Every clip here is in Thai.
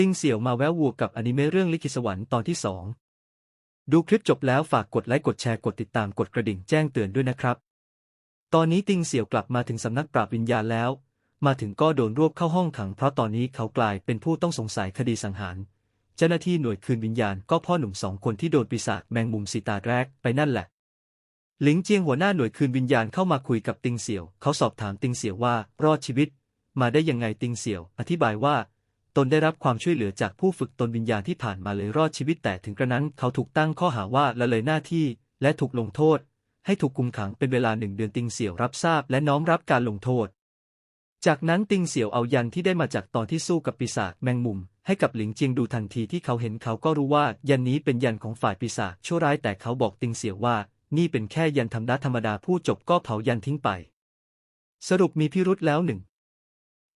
ติงเสี่ยวมาแวววัวกับอนิเมะเรื่องลิขิตสวรรค์ตอนที่สองดูคลิปจบแล้วฝากกดไลค์กดแชร์กดติดตามกดกระดิ่งแจ้งเตือนด้วยนะครับ ตอนนี้ติงเสี่ยวกลับมาถึงสำนักปราบวิญญาณแล้ว มาถึงก็โดนรวบเข้าห้องขังเพราะตอนนี้เขากลายเป็นผู้ต้องสงสัยคดีสังหาร เจ้าหน้าที่หน่วยคืนวิญญาณก็พ่อหนุ่มสองคนที่โดนปีศาจแมงมุมสีตาแรกไปนั่นแหละ หลิงเจียงหัวหน้าหน่วยคืนวิญญาณเข้ามาคุยกับติงเสี่ยว เขาสอบถามติงเสี่ยวว่ารอดชีวิต มาได้ยังไงติงเสี่ยว อธิบายว่า ตนได้รับความช่วยเหลือจากผู้ฝึกตนวิญญาณที่ผ่านมาเลยรอดชีวิตแต่ถึงกระนั้นเขาถูกตั้งข้อหาว่าละเลยหน้าที่ และถูกลงโทษ ให้ถูกคุมขังเป็นเวลาหนึ่งเดือนติงเสี่ยวรับทราบและน้อมรับการลงโทษ จากนั้นติงเสี่ยวเอายันที่ได้มาจากตอนที่สู้กับปีศาจแมงมุม ให้กับหลิงเจียงดูทันทีที่เขาเห็นเขาก็รู้ว่ายันนี้เป็นยันของฝ่ายปีศาจชั่วร้ายแต่เขาบอกติงเสี่ยวว่า นี่เป็นแค่ยันธรรมดาธรรมดาผู้จบก็เผายันทิ้งไป สรุปมีพิรุธแล้วหนึ่ง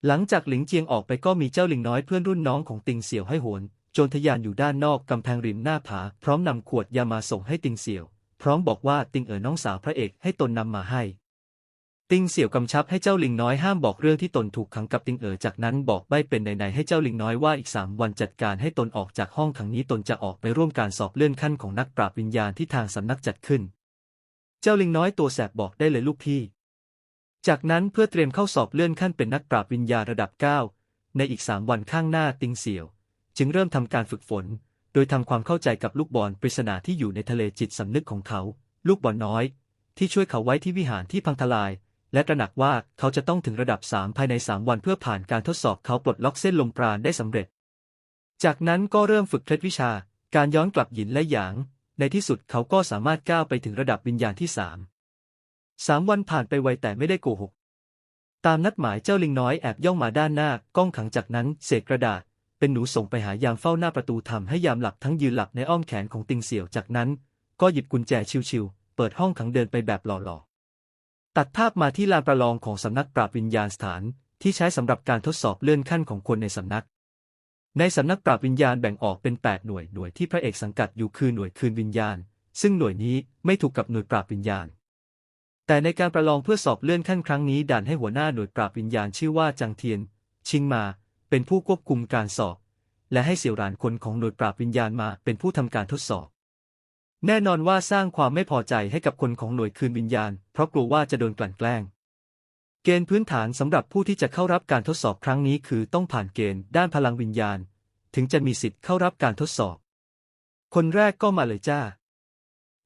หลังจากหลิงเจียงออกไปก็มีเจ้าลิงน้อยเพื่อนรุ่นน้องของติงเสี่ยวให้โหนโจรทยานอยู่ด้านนอกกำแพงริมหน้าผา พร้อมนำขวดยามาส่งให้ติงเสี่ยว พร้อมบอกว่าติงเอ๋อน้องสาวพระเอกให้ตนนำมาให้ ติงเสี่ยวกำชับให้เจ้าลิงน้อยห้ามบอกเรื่องที่ตนถูกขังกับติงเอ๋อจากนั้นบอกใบเป็นในๆให้เจ้าลิงน้อยว่าอีกสามวันจัดการให้ตนออกจากห้องขังนี้ตนจะออกไปร่วมการสอบเลื่อนขั้นของนักปราบวิญญาณที่ทางสำนักจัดขึ้น เจ้าลิงน้อยตัวแสบบอกได้เลยลูกพี่ จากนั้นเพื่อเตรียมเข้าสอบเลื่อนขั้นเป็นนักปราบวิญญาณระดับ 9 ในอีกสามวันข้างหน้าติงเสี่ยว จึงเริ่มทำการฝึกฝน โดยทำความเข้าใจกับลูกบอลปริศนาที่อยู่ในทะเลจิตสำนึกของเขา ลูกบอลน้อย ที่ช่วยเขาไว้ที่วิหารที่พังทลาย และตระหนักว่าเขาจะต้องถึงระดับ 3 ภายใน 3 วันเพื่อผ่านการทดสอบเขาปลดล็อกเส้นลมปราณได้สำเร็จ จากนั้นก็เริ่มฝึกเคล็ดวิชา การย้อนกลับหยินและหยาง ในที่สุดเขาก็สามารถก้าวไปถึงระดับวิญญาณที่สาม สามวันผ่านไปไวแต่ไม่ได้โกหก ตามนัดหมายเจ้าลิงน้อยแอบย่องมาด้านหน้ากล้องขังจากนั้นเศษกระดาษ เป็นหนูส่งไปหายามเฝ้าหน้าประตูทำให้ยามหลับทั้งยืนหลับในอ้อมแขนของติงเสี่ยวจากนั้น ก็หยิบกุญแจชิวๆเปิดห้องขังเดินไปแบบหล่อๆ ตัดภาพมาที่ลานประลองของสำนักปราบวิญญาณสถาน ที่ใช้สำหรับการทดสอบเลื่อนขั้นของคนในสำนัก ในสำนักปราบวิญญาณแบ่งออกเป็น 8 หน่วยหน่วยที่พระเอกสังกัดอยู่คือหน่วยคืนวิญญาณ ซึ่งหน่วยนี้ไม่ถูกกับหน่วยปราบวิญญาณ แต่ในการประลองเพื่อสอบเลื่อนขั้นครั้งนี้ด่านให้หัวหน้าหน่วยปราบวิญญาณชื่อว่าจังเทียน ชิงมา เป็นผู้ควบคุมการสอบ และให้เสี่ยวหลานคนของหน่วยปราบวิญญาณมาเป็นผู้ทำการทดสอบ แน่นอนว่าสร้างความไม่พอใจให้กับคนของหน่วยคืนวิญญาณ เพราะกลัวว่าจะโดนกลั่นแกล้ง เกณฑ์พื้นฐานสำหรับผู้ที่จะเข้ารับการทดสอบครั้งนี้คือต้องผ่านเกณฑ์ด้านพลังวิญญาณ ถึงจะมีสิทธิ์เข้ารับการทดสอบ คนแรกก็มาเลยจ้า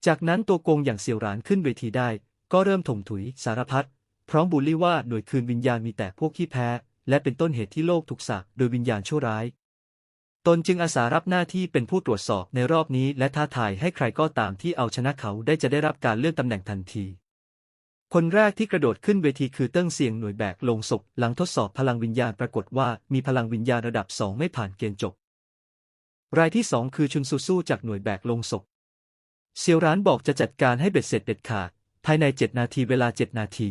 จากนั้นตัวโกงอย่างเสี่ยวหลานขึ้นเวทีได้ ก็เริ่มถมถุยสารพัดพร้อมบูลลี่ว่าหน่วยคืนวิญญาณมีแต่พวกขี้แพ้ และเป็นต้นเหตุที่โลกถูกสาปโดยวิญญาณชั่วร้าย ตนจึงอาสารับหน้าที่เป็นผู้ตรวจสอบในรอบนี้ และท้าทายให้ใครก็ตามที่เอาชนะเขาได้จะได้รับการเลื่อนตำแหน่งทันที คนแรกที่กระโดดขึ้นเวทีคือเติ้งเซียงหน่วยแบกลงศพหลังทดสอบพลังวิญญาณปรากฏว่ามีพลังวิญญาณระดับสองไม่ผ่านเกณฑ์จบ รายที่สองคือชุนซูสู้จากหน่วยแบกลงศพเซียวร้านบอกจะจัดการให้เบ็ดเสร็จเด็ดขาด ภายในเจ็ดนาทีเวลาเจ็ดนาที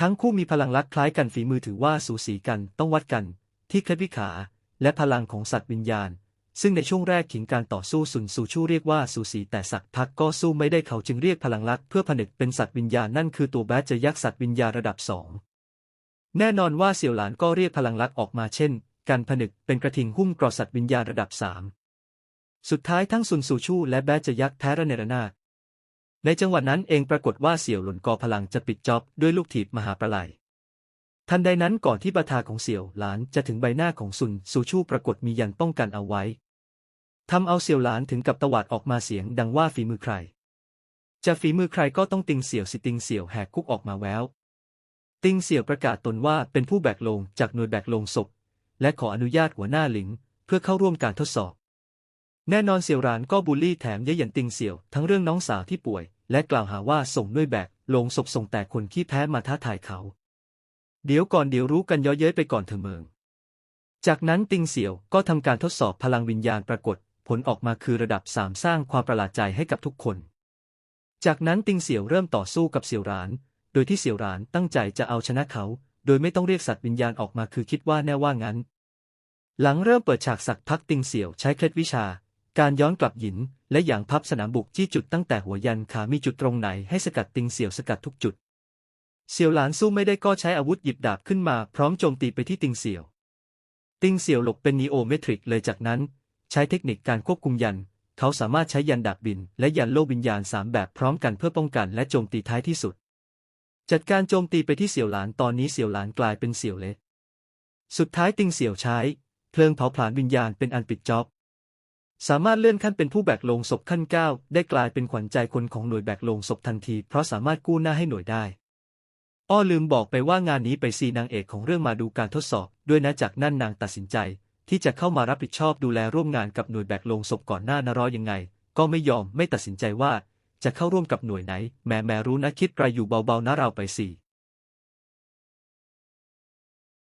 ทั้งคู่มีพลังลักคล้ายกันฝีมือถือว่าสูสีกันต้องวัดกัน ที่เคล็ดวิขา และพลังของสัตว์วิญญาณ ซึ่งในช่วงแรกขิงการต่อสู้สุนสูชู่เรียกว่าสูสีแต่สักพักก็สู้ไม่ได้เขาจึงเรียกพลังลักเพื่อผนึกเป็นสัตว์วิญญาณนั่นคือตัวแบดจะยักษ์สัตว์วิญญาณระดับสองแน่นอนว่าเสี่ยวหลานก็เรียกพลังลักออกมาเช่น การผนึกเป็นกระทิงหุ้มกรอสัตว์วิญญาณระดับสามสุดท้ายทั้งซุนสูชู่และแบดจะยักษ์แพ้ระเนรนา ในจังหวะนั้นเองปรากฏว่าเสี่ยวหล่นกอพลังจะปิดจ็อบด้วยลูกถีบมหาประไลทันใดนั้นก่อนที่บาทาของเสี่ยวหลานจะถึงใบหน้าของซุนซูชูปรากฏมียันป้องกันเอาไว้ทำเอาเสี่ยวหลานถึงกับตวาดออกมาเสียงดังว่าฝีมือใคร จะฝีมือใครก็ต้องติงเสี่ยวสิติงเสี่ยวแหกคุกออกมาแววติงเสี่ยวประกาศตนว่าเป็นผู้แบกลงจากหน่วยแบกลงศพ และขออนุญาตหัวหน้าหลิง เพื่อเข้าร่วมการทดสอบ แน่นอนเสี่ยวหลานก็บูลลี่แถมเย้ยหยันติงเสี่ยว ทั้งเรื่องน้องสาวที่ป่วย และกล่าวหาว่าส่งด้วยแบกลงศพส่งแต่คนขี้แพ้มาท้าทายเขา เดี๋ยวก่อนเดี๋ยวรู้กันย่อเย้ยไปก่อนเถอะเมือง จากนั้นติงเสี่ยวก็ทำการทดสอบพลังวิญญาณปรากฏ ผลออกมาคือระดับสามสร้างความประหลาดใจให้กับทุกคน จากนั้นติงเสี่ยวเริ่มต่อสู้กับเสี่ยวหลาน โดยที่เสี่ยวหลานตั้งใจจะเอาชนะเขา โดยไม่ต้องเรียกสัตว์วิญญาณออกมาคือคิดว่าแน่ว่างั้น หลังเริ่มเปิดฉากสักพักติงเสี่ยวใช้เคล็ดวิชา การย้อนกลับหยินและอย่างพับสนามบุกจี้จุดตั้งแต่หัวยันขามีจุดตรงไหนให้สกัดติงเสี่ยวสกัดทุกจุด เสี่ยวหลานสู้ไม่ได้ก็ใช้อาวุธหยิบดาบขึ้นมาพร้อมโจมตีไปที่ติงเสี่ยว ติงเสี่ยวหลบเป็นนีโอเมตริกเลยจากนั้น ใช้เทคนิคการควบคุมยัน เขาสามารถใช้ยันดักบิน และยันโลกวิญญาณสามแบบพร้อมกันเพื่อป้องกันและโจมตีท้ายที่สุด จัดการโจมตีไปที่เสี่ยวหลานตอนนี้เสี่ยวหลานกลายเป็นเสี่ยวเละสุดท้ายติงเสี่ยวใช้เพลิงเผาผลาญวิญญาณเป็นอันปิดจ็อบ สามารถเลื่อนขั้นเป็นผู้แบกโลงศพขั้นเก้าได้กลายเป็นขวัญใจคนของหน่วยแบกโลงศพทันที เพราะสามารถกู้หน้าให้หน่วยได้ อ้อลืมบอกไปว่างานนี้ไปซีนางเอกของเรื่องมาดูการทดสอบ ด้วยนะจากนั่นนางตัดสินใจ ที่จะเข้ามารับผิดชอบดูแลร่วมงานกับหน่วยแบกโลงศพก่อนหน้านะรอยังไง ก็ไม่ยอมไม่ตัดสินใจว่า จะเข้าร่วมกับหน่วยไหน แม่แม่รู้นะคิดไรอยู่เบาๆนะเราไปสี่